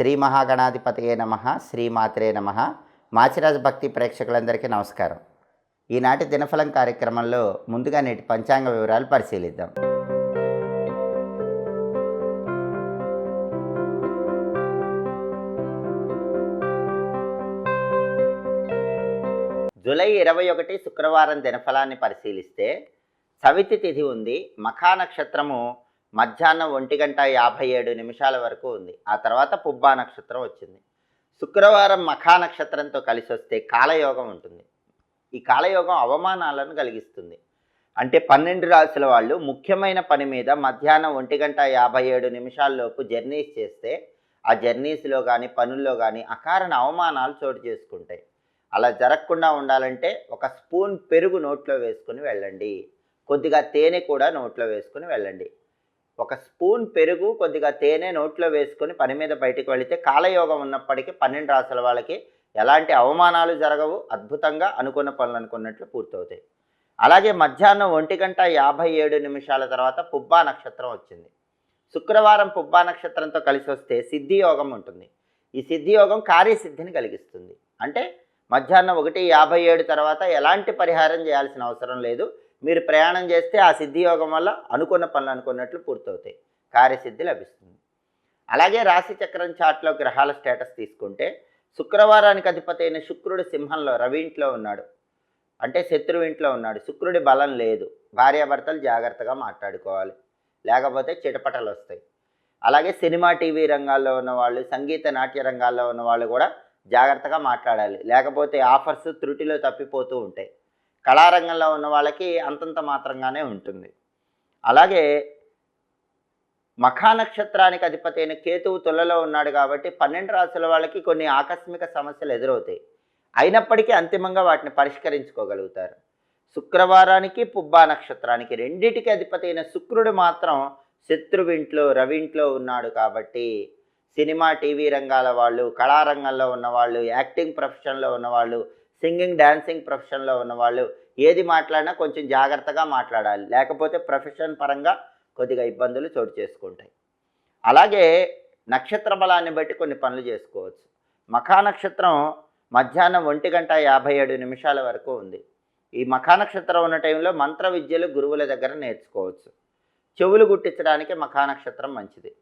శ్రీ మహాగణాధిపతియే నమ శ్రీమాత్రే నమ. మాచిరాజ భక్తి ప్రేక్షకులందరికీ నమస్కారం. ఈనాటి దినఫలం కార్యక్రమంలో ముందుగా నేటి పంచాంగ వివరాలు పరిశీలిద్దాం. జూలై ఇరవై ఒకటి శుక్రవారం దినఫలాన్ని పరిశీలిస్తే సవితి తిథి ఉంది. మఖా నక్షత్రము మధ్యాహ్నం ఒంటి గంట యాభై ఏడు నిమిషాల వరకు ఉంది. ఆ తర్వాత పుబ్బా నక్షత్రం వచ్చింది. శుక్రవారం మఖా నక్షత్రంతో కలిసి వస్తే కాలయోగం ఉంటుంది. ఈ కాలయోగం అవమానాలను కలిగిస్తుంది. అంటే పన్నెండు రాసుల వాళ్ళు ముఖ్యమైన పని మీద మధ్యాహ్నం ఒంటి గంట యాభై ఏడు నిమిషాల్లోపు జర్నీస్ చేస్తే ఆ జర్నీస్లో కానీ పనుల్లో కానీ అకారణ అవమానాలు చోటు చేసుకుంటాయి. అలా జరగకుండా ఉండాలంటే ఒక స్పూన్ పెరుగు నోట్లో వేసుకుని వెళ్ళండి. కొద్దిగా తేనె కూడా నోట్లో వేసుకుని వెళ్ళండి. ఒక స్పూన్ పెరుగు కొద్దిగా తేనె నోట్లో వేసుకొని పని మీద బయటకు వెళితే కాలయోగం ఉన్నప్పటికీ పన్నెండు రాసుల వాళ్ళకి ఎలాంటి అవమానాలు జరగవు అద్భుతంగా అనుకున్న పనులు అనుకున్నట్లు పూర్తవుతాయి. అలాగే మధ్యాహ్నం ఒంటి గంట యాభై ఏడు నిమిషాల తర్వాత పుబ్బా నక్షత్రం వచ్చింది. శుక్రవారం పుబ్బా నక్షత్రంతో కలిసి వస్తే సిద్ధియోగం ఉంటుంది. ఈ సిద్ధియోగం కార్యసిద్ధిని కలిగిస్తుంది. అంటే మధ్యాహ్నం ఒకటి యాభై ఏడు తర్వాత ఎలాంటి పరిహారం చేయాల్సిన అవసరం లేదు మీరు ప్రయాణం చేస్తే ఆ సిద్ధియోగం వల్ల అనుకున్న పనులు అనుకున్నట్లు పూర్తవుతాయి. కార్యసిద్ధి లభిస్తుంది. అలాగే రాశి చక్రం చాట్లో గ్రహాల స్టేటస్ తీసుకుంటే శుక్రవారానికి అధిపతి అయిన శుక్రుడు సింహంలో రవి ఇంట్లో ఉన్నాడు. అంటే శత్రువు ఇంట్లో ఉన్నాడు. శుక్రుడి బలం లేదు. భార్యాభర్తలు జాగ్రత్తగా మాట్లాడుకోవాలి. లేకపోతే చిటపటలు వస్తాయి. అలాగే సినిమా టీవీ రంగాల్లో ఉన్న వాళ్ళు సంగీత నాట్య రంగాల్లో ఉన్న వాళ్ళు కూడా జాగ్రత్తగా మాట్లాడాలి. లేకపోతే ఆఫర్స్ త్రుటిలో తప్పిపోతూ ఉంటాయి. కళారంగంలో ఉన్న వాళ్ళకి అంతంత మాత్రంగానే ఉంటుంది. అలాగే మఖా నక్షత్రానికి అధిపతి అయిన కేతువు తులలో ఉన్నాడు కాబట్టి పన్నెండు రాసుల వాళ్ళకి కొన్ని ఆకస్మిక సమస్యలు ఎదురవుతాయి. అయినప్పటికీ అంతిమంగా వాటిని పరిష్కరించుకోగలుగుతారు. శుక్రవారానికి పుబ్బా నక్షత్రానికి రెండిటికి అధిపతి అయిన శుక్రుడు మాత్రం శత్రువింట్లో రవింట్లో ఉన్నాడు కాబట్టి సినిమా టీవీ రంగాల వాళ్ళు కళారంగంలో ఉన్నవాళ్ళు యాక్టింగ్ ప్రొఫెషన్లో ఉన్నవాళ్ళు సింగింగ్ డ్యాన్సింగ్ ప్రొఫెషన్లో ఉన్నవాళ్ళు ఏది మాట్లాడినా కొంచెం జాగ్రత్తగా మాట్లాడాలి. లేకపోతే ప్రొఫెషన్ పరంగా కొద్దిగా ఇబ్బందులు చోటు చేసుకుంటాయి. అలాగే నక్షత్ర బలాన్ని బట్టి కొన్ని పనులు చేసుకోవచ్చు. మఖా నక్షత్రం మధ్యాహ్నం ఒంటి గంట యాభై ఏడు నిమిషాల వరకు ఉంది. ఈ మఖా నక్షత్రం ఉన్న టైంలో మంత్ర విద్యలు గురువుల దగ్గర నేర్చుకోవచ్చు. చెవులు గుట్టించడానికి మఖా నక్షత్రం మంచిది.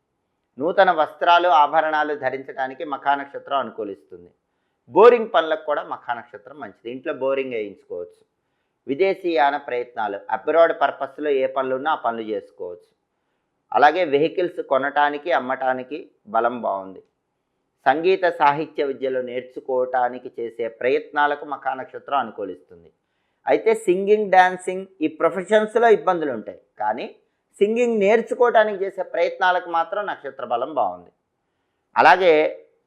నూతన వస్త్రాలు ఆభరణాలు ధరించడానికి మఖా నక్షత్రం అనుకూలిస్తుంది. బోరింగ్ పనులకు కూడా మఖా నక్షత్రం మంచిది. ఇంట్లో బోరింగ్ వేయించుకోవచ్చు. విదేశీయాన ప్రయత్నాలు అబ్రాడ్ పర్పస్లో ఏ పనులు ఉన్నా ఆ పనులు చేసుకోవచ్చు. అలాగే వెహికల్స్ కొనటానికి అమ్మటానికి బలం బాగుంది. సంగీత సాహిత్య విద్యలో నేర్చుకోవటానికి చేసే ప్రయత్నాలకు మఖా నక్షత్రం అనుకూలిస్తుంది. అయితే సింగింగ్ డ్యాన్సింగ్ ఈ ప్రొఫెషన్స్లో ఇబ్బందులు ఉంటాయి. కానీ సింగింగ్ నేర్చుకోవటానికి చేసే ప్రయత్నాలకు మాత్రం నక్షత్ర బలం బాగుంది. అలాగే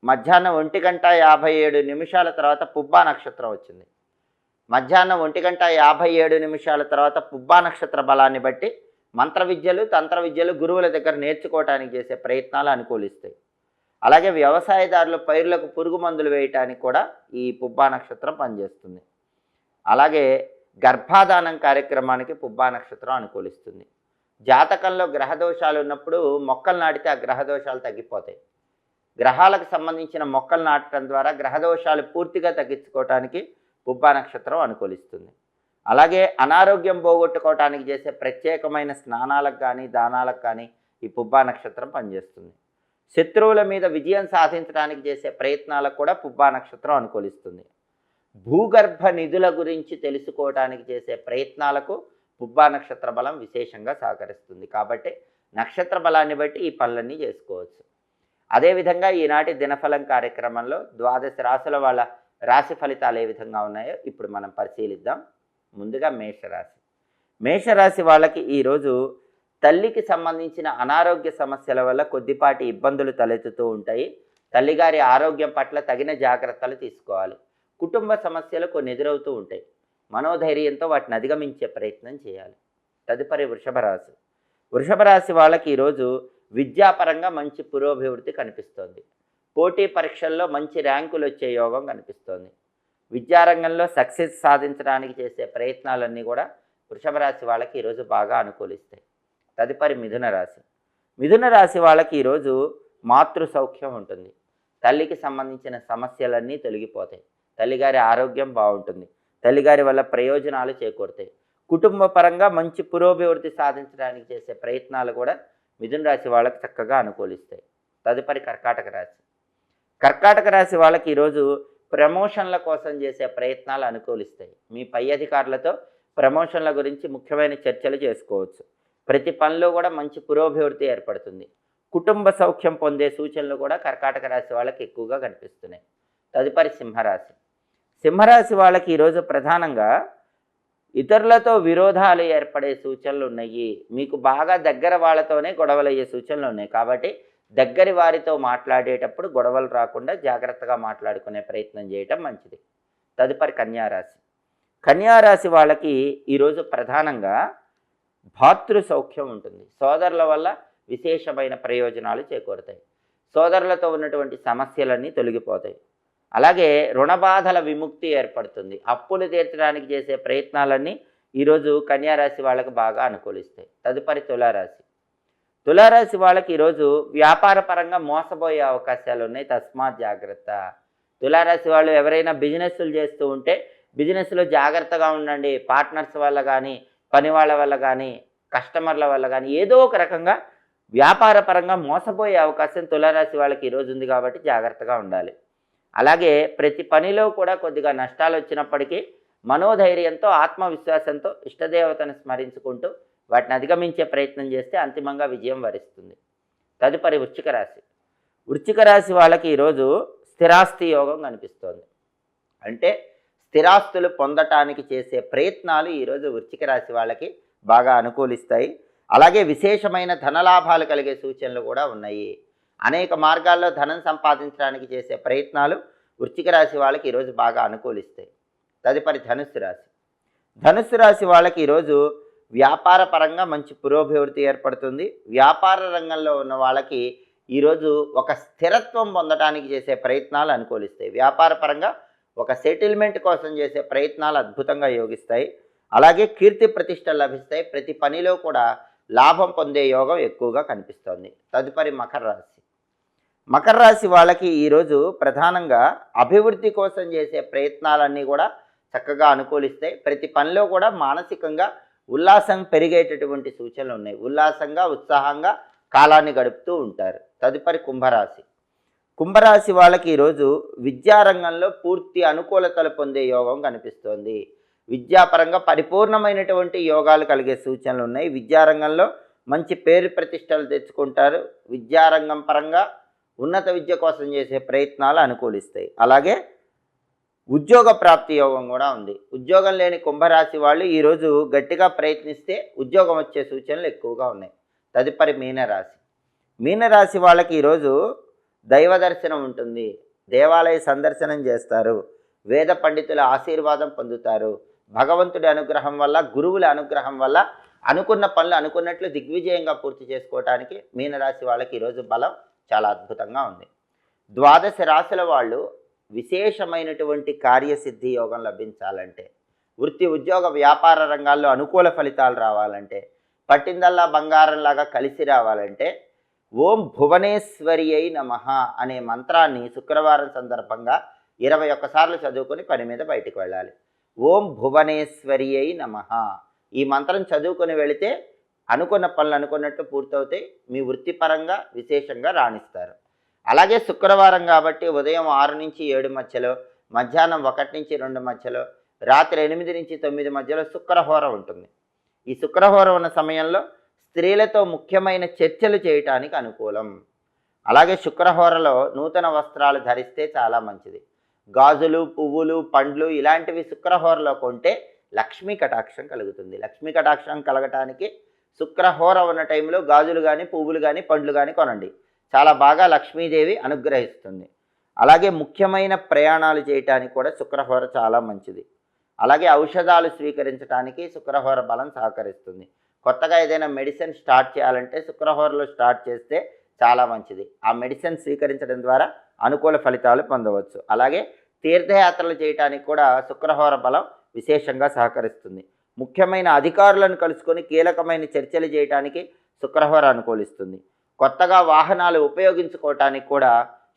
మధ్యాహ్నం ఒంటి గంట యాభై ఏడు నిమిషాల తర్వాత పుబ్బా నక్షత్రం వచ్చింది. మధ్యాహ్నం ఒంటి గంట యాభై ఏడు నిమిషాల తర్వాత పుబ్బా నక్షత్ర బలాన్ని బట్టి మంత్ర విద్యలు తంత్ర విద్యలు గురువుల దగ్గర నేర్చుకోవటానికి చేసే ప్రయత్నాలు అనుకూలిస్తాయి. అలాగే వ్యవసాయదారులు పైర్లకు పురుగు మందులు వేయటానికి కూడా ఈ పుబ్బా నక్షత్రం పనిచేస్తుంది. అలాగే గర్భాధానం కార్యక్రమానికి పుబ్బా నక్షత్రం అనుకూలిస్తుంది. జాతకంలో గ్రహదోషాలు ఉన్నప్పుడు మొక్కలు నాటితే ఆ గ్రహదోషాలు తగ్గిపోతాయి. గ్రహాలకు సంబంధించిన మొక్కలు నాటడం ద్వారా గ్రహదోషాలు పూర్తిగా తగ్గించుకోవటానికి పుబ్బా నక్షత్రం అనుకూలిస్తుంది. అలాగే అనారోగ్యం పోగొట్టుకోవటానికి చేసే ప్రత్యేకమైన స్నానాలకు కానీ దానాలకు కానీ ఈ పుబ్బా నక్షత్రం పనిచేస్తుంది. శత్రువుల మీద విజయం సాధించడానికి చేసే ప్రయత్నాలకు కూడా పుబ్బా నక్షత్రం అనుకూలిస్తుంది. భూగర్భ నిధుల గురించి తెలుసుకోవటానికి చేసే ప్రయత్నాలకు పుబ్బా నక్షత్ర బలం విశేషంగా సహకరిస్తుంది. కాబట్టి నక్షత్ర బలాన్ని బట్టి ఈ పనులన్నీ చేసుకోవచ్చు. అదేవిధంగా ఈనాటి దినఫలం కార్యక్రమంలో ద్వాదశ రాశుల వాళ్ళ రాశి ఫలితాలు ఏ విధంగా ఉన్నాయో ఇప్పుడు మనం పరిశీలిద్దాం. ముందుగా మేషరాశి. మేషరాశి వాళ్ళకి ఈరోజు తల్లికి సంబంధించిన అనారోగ్య సమస్యల వల్ల కొద్దిపాటి ఇబ్బందులు తలెత్తుతూ ఉంటాయి. తల్లిగారి ఆరోగ్యం పట్ల తగిన జాగ్రత్తలు తీసుకోవాలి. కుటుంబ సమస్యలు కొన్ని ఎదురవుతూ ఉంటాయి. మనోధైర్యంతో వాటిని అధిగమించే ప్రయత్నం చేయాలి. తదుపరి వృషభ రాశి వృషభ రాశి వాళ్ళకి ఈరోజు విద్యాపరంగా మంచి పురోభివృద్ధి కనిపిస్తోంది. పోటీ పరీక్షల్లో మంచి ర్యాంకులు వచ్చే యోగం కనిపిస్తోంది. విద్యారంగంలో సక్సెస్ సాధించడానికి చేసే ప్రయత్నాలన్నీ కూడా వృషభ రాశి వాళ్ళకి ఈరోజు బాగా అనుకూలిస్తాయి. తదుపరి మిథున రాశి. మిథున రాశి వాళ్ళకి ఈరోజు మాతృ సౌఖ్యం ఉంటుంది. తల్లికి సంబంధించిన సమస్యలన్నీ తొలగిపోతాయి. తల్లిగారి ఆరోగ్యం బాగుంటుంది. తల్లిగారి వల్ల ప్రయోజనాలు చేకూరుతాయి. కుటుంబ పరంగా మంచి పురోభివృద్ధి సాధించడానికి చేసే ప్రయత్నాలు కూడా మిథున రాశి వాళ్ళకి చక్కగా అనుకూలిస్తాయి. తదుపరి కర్కాటక రాశి. కర్కాటక రాశి వాళ్ళకి ఈరోజు ప్రమోషన్ల కోసం చేసే ప్రయత్నాలు అనుకూలిస్తాయి. మీ పై అధికారులతో ప్రమోషన్ల గురించి ముఖ్యమైన చర్చలు చేసుకోవచ్చు. ప్రతి పనిలో కూడా మంచి పురోభివృద్ధి ఏర్పడుతుంది. కుటుంబ సౌఖ్యం పొందే సూచనలు కూడా కర్కాటక రాశి వాళ్ళకి ఎక్కువగా కనిపిస్తున్నాయి. తదుపరి సింహరాశి. సింహరాశి వాళ్ళకి ఈరోజు ప్రధానంగా ఇతరులతో విరోధాలు ఏర్పడే సూచనలు ఉన్నాయి. మీకు బాగా దగ్గర వాళ్ళతోనే గొడవలు అయ్యే సూచనలు ఉన్నాయి. కాబట్టి దగ్గరి వారితో మాట్లాడేటప్పుడు గొడవలు రాకుండా జాగ్రత్తగా మాట్లాడుకునే ప్రయత్నం చేయటం మంచిది. తదుపరి కన్యారాశి. కన్యారాశి వాళ్ళకి ఈరోజు ప్రధానంగా భాతృ సౌఖ్యం ఉంటుంది. సోదరుల వల్ల విశేషమైన ప్రయోజనాలు చేకూరుతాయి. సోదరులతో ఉన్నటువంటి సమస్యలన్నీ తొలగిపోతాయి. అలాగే రుణబాధల విముక్తి ఏర్పడుతుంది. అప్పులు తీర్చడానికి చేసే ప్రయత్నాలన్నీ ఈరోజు కన్యారాశి వాళ్ళకు బాగా అనుకూలిస్తాయి. తదుపరి తులారాశి. తులారాశి వాళ్ళకి ఈరోజు వ్యాపార పరంగా మోసపోయే అవకాశాలు ఉన్నాయి. తస్మాత్ జాగ్రత్త. తులారాశి వాళ్ళు ఎవరైనా బిజినెస్లు చేస్తూ ఉంటే బిజినెస్లో జాగ్రత్తగా ఉండండి. పార్ట్నర్స్ వల్ల కానీ పని వాళ్ళ వల్ల కానీ కస్టమర్ల వల్ల కానీ ఏదో ఒక రకంగా వ్యాపార పరంగా మోసపోయే అవకాశం తులారాశి వాళ్ళకి ఈరోజు ఉంది కాబట్టి జాగ్రత్తగా ఉండాలి. అలాగే ప్రతి పనిలో కూడా కొద్దిగా నష్టాలు వచ్చినప్పటికీ మనోధైర్యంతో ఆత్మవిశ్వాసంతో ఇష్టదేవతను స్మరించుకుంటూ వాటిని అధిగమించే ప్రయత్నం చేస్తే అంతిమంగా విజయం వరిస్తుంది. తదుపరి వృశ్చిక రాశి. వృశ్చిక రాశి వాళ్ళకి ఈరోజు స్థిరాస్తి యోగం కనిపిస్తోంది. అంటే స్థిరాస్తులు పొందటానికి చేసే ప్రయత్నాలు ఈరోజు వృశ్చిక రాశి వాళ్ళకి బాగా అనుకూలిస్తాయి. అలాగే విశేషమైన ధనలాభాలు కలిగే సూచనలు కూడా ఉన్నాయి. అనేక మార్గాల్లో ధనం సంపాదించడానికి చేసే ప్రయత్నాలు వృశ్చిక రాశి వాళ్ళకి ఈరోజు బాగా అనుకూలిస్తాయి. తదుపరి ధనుస్సు రాశి. ధనుస్సు రాశి వాళ్ళకి ఈరోజు వ్యాపార పరంగా మంచి పురోభివృద్ధి ఏర్పడుతుంది. వ్యాపార రంగంలో ఉన్న వాళ్ళకి ఈరోజు ఒక స్థిరత్వం పొందడానికి చేసే ప్రయత్నాలు అనుకూలిస్తాయి. వ్యాపార పరంగా ఒక సెటిల్మెంట్ కోసం చేసే ప్రయత్నాలు అద్భుతంగా యోగిస్తాయి. అలాగే కీర్తి ప్రతిష్ట లభిస్తాయి. ప్రతి పనిలో కూడా లాభం పొందే యోగం ఎక్కువగా కనిపిస్తోంది. తదుపరి మకర రాశి. మకర రాశి వాళ్ళకి ఈరోజు ప్రధానంగా అభివృద్ధి కోసం చేసే ప్రయత్నాలన్నీ కూడా చక్కగా అనుకూలిస్తాయి. ప్రతి పనిలో కూడా మానసికంగా ఉల్లాసం పెరిగేటటువంటి సూచనలు ఉన్నాయి. ఉల్లాసంగా ఉత్సాహంగా కాలాన్ని గడుపుతూ ఉంటారు. తదుపరి కుంభరాశి. కుంభరాశి వాళ్ళకి ఈరోజు విద్యారంగంలో పూర్తి అనుకూలతలు పొందే యోగం కనిపిస్తోంది. విద్యాపరంగా పరిపూర్ణమైనటువంటి యోగాలు కలిగే సూచనలు ఉన్నాయి. విద్యారంగంలో మంచి పేరు ప్రతిష్టలు తెచ్చుకుంటారు. విద్యారంగం పరంగా ఉన్నత విద్య కోసం చేసే ప్రయత్నాలు అనుకూలిస్తాయి. అలాగే ఉద్యోగ ప్రాప్తి యోగం కూడా ఉంది. ఉద్యోగం లేని కుంభరాశి వాళ్ళు ఈరోజు గట్టిగా ప్రయత్నిస్తే ఉద్యోగం వచ్చే సూచనలు ఎక్కువగా ఉన్నాయి. తదుపరి మీనరాశి. మీనరాశి వాళ్ళకి ఈరోజు దైవ దర్శనం ఉంటుంది. దేవాలయ సందర్శనం చేస్తారు. వేద పండితుల ఆశీర్వాదం పొందుతారు. భగవంతుడి అనుగ్రహం వల్ల గురువుల అనుగ్రహం వల్ల అనుకున్న పనులు అనుకున్నట్లు దిగ్విజయంగా పూర్తి చేసుకోవటానికి మీనరాశి వాళ్ళకి ఈరోజు బలం చాలా అద్భుతంగా ఉంది. ద్వాదశ రాశుల వాళ్ళు విశేషమైనటువంటి కార్యసిద్ధి యోగం లభించాలంటే వృత్తి ఉద్యోగ వ్యాపార రంగాల్లో అనుకూల ఫలితాలు రావాలంటే పట్టిందల్లా బంగారంలాగా కలిసి రావాలంటే ఓం భువనేశ్వరి అయి నమ అనే మంత్రాన్ని శుక్రవారం సందర్భంగా ఇరవై ఒక్కసార్లు చదువుకొని పని మీద బయటకు వెళ్ళాలి. ఓం భువనేశ్వరి అయి నమ ఈ మంత్రం చదువుకొని వెళితే అనుకున్న పనులు అనుకున్నట్టు పూర్తవుతాయి. మీ వృత్తిపరంగా విశేషంగా రాణిస్తారు. అలాగే శుక్రవారం కాబట్టి ఉదయం ఆరు నుంచి ఏడు మధ్యలో మధ్యాహ్నం ఒకటి నుంచి రెండు మధ్యలో రాత్రి ఎనిమిది నుంచి తొమ్మిది మధ్యలో శుక్రహోర ఉంటుంది. ఈ శుక్రహోర ఉన్న సమయంలో స్త్రీలతో ముఖ్యమైన చర్చలు చేయటానికి అనుకూలం. అలాగే శుక్రహోరలో నూతన వస్త్రాలు ధరిస్తే చాలా మంచిది. గాజులు పువ్వులు పండ్లు ఇలాంటివి శుక్రహోరలో కొంటే లక్ష్మీ కటాక్షం కలుగుతుంది. లక్ష్మీ కటాక్షం కలగటానికి శుక్రహోర ఉన్న టైంలో గాజులు కానీ పువ్వులు కానీ పండ్లు కానీ కొనండి. చాలా బాగా లక్ష్మీదేవి అనుగ్రహిస్తుంది. అలాగే ముఖ్యమైన ప్రయాణాలు చేయటానికి కూడా శుక్రహోర చాలా మంచిది. అలాగే ఔషధాలు స్వీకరించడానికి శుక్రహోర బలం సహకరిస్తుంది. కొత్తగా ఏదైనా మెడిసిన్ స్టార్ట్ చేయాలంటే శుక్రహోరలో స్టార్ట్ చేస్తే చాలా మంచిది. ఆ మెడిసిన్ స్వీకరించడం ద్వారా అనుకూల ఫలితాలు పొందవచ్చు. అలాగే తీర్థయాత్రలు చేయటానికి కూడా శుక్రహోర బలం విశేషంగా సహకరిస్తుంది. ముఖ్యమైన అధికారులను కలుసుకొని కీలకమైన చర్చలు చేయడానికి శుక్రహోర అనుకూలిస్తుంది కొత్తగా వాహనాలు ఉపయోగించుకోవటానికి కూడా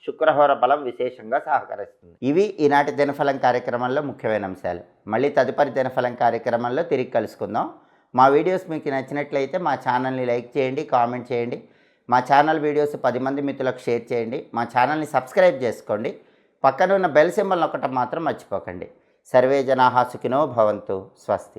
శుక్రహోర బలం విశేషంగా సహకరిస్తుంది. ఇవి ఈనాటి దినఫలం కార్యక్రమంలో ముఖ్యమైన అంశాలు. మళ్ళీ తదుపరి దినఫలం కార్యక్రమంలో తిరిగి కలుసుకుందాం. మా వీడియోస్ మీకు నచ్చినట్లయితే మా ఛానల్ని లైక్ చేయండి కామెంట్ చేయండి. మా ఛానల్ వీడియోస్ పది మంది మిత్రులకు షేర్ చేయండి. మా ఛానల్ని సబ్స్క్రైబ్ చేసుకోండి. పక్కన ఉన్న బెల్ సింబల్ ఒకటి మాత్రం మర్చిపోకండి. సర్వే జనాహా సుఖినో భవంతు. స్వస్తి.